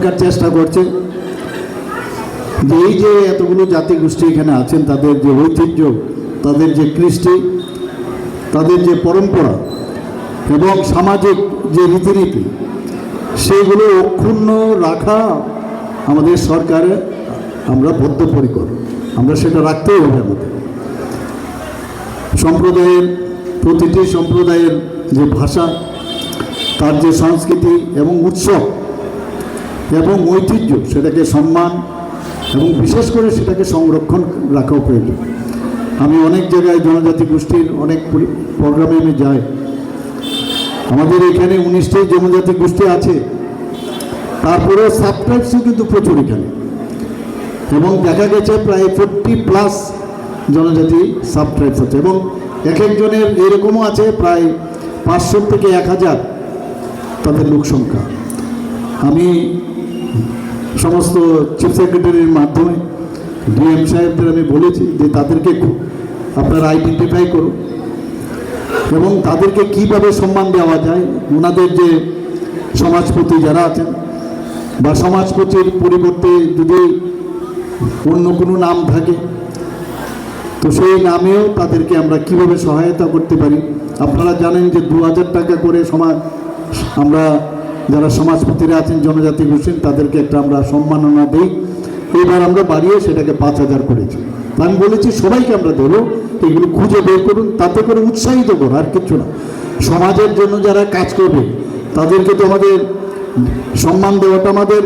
সরকার চেষ্টা করছে যে এই যে এতগুলো জাতি গোষ্ঠী এখানে আছেন, তাদের যে ঐতিহ্য, তাদের যে কৃষ্টি, তাদের যে পরম্পরা এবং সামাজিক যে রীতিনীতি, সেগুলো অক্ষুণ্ণ রাখা আমাদের সরকারে আমরা বদ্ধপরিকর। আমরা সেটা রাখতেই হবে আমাদের। সম্প্রদায়ের, প্রতিটি সম্প্রদায়ের যে ভাষা, তার যে সংস্কৃতি এবং উৎসব এবং ঐতিহ্য, সেটাকে সম্মান এবং বিশেষ করে সেটাকে সংরক্ষণ রাখাও প্রয়োজন। আমি অনেক জায়গায় জনজাতি গোষ্ঠীর অনেক প্রোগ্রামে আমি যাই। আমাদের এখানে উনিশটি জনজাতি গোষ্ঠী আছে। তারপরেও সাবট্রাইবসও কিন্তু প্রচুর এখানে। এবং দেখা গেছে প্রায় ফোরটি প্লাস জনজাতি সাবট্রাইবস আছে। এবং এক একজনের এরকমও আছে প্রায় পাঁচশো থেকে এক হাজার তাদের লোক সংখ্যা। আমি সমস্ত চিফ সেক্রেটারির মাধ্যমে ডিএম সাহেবদের আমি বলেছি যে তাদেরকে আপনারা আইডেন্টিফাই করুন। এবং তাদেরকে কীভাবে সম্মান দেওয়া যায়, ওনাদের যে সমাজপতি যারা আছেন, বা সমাজপতির পরিবর্তে যদি অন্য কোনো নাম থাকে, তো সেই নামেও তাদেরকে আমরা কীভাবে সহায়তা করতে পারি? আপনারা জানেন যে দু হাজার টাকা করে সমাজ আমরা যারা সমাজপতিরা আছেন, জনজাতি গোষ্ঠীর, তাদেরকে একটা আমরা সম্মাননা দিই। এবার আমরা বাড়িয়ে সেটাকে পাঁচ হাজার করেছি। আমি বলেছি, সবাইকে আমরা দেবো, এগুলো খুঁজে বের করুন, তাতে করে উৎসাহিত করো আর কিচ্ছু না। সমাজের জন্য যারা কাজ করবে, তাদেরকে তো আমাদের সম্মান দেওয়াটা আমাদের,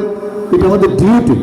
এটা আমাদের ডিউটি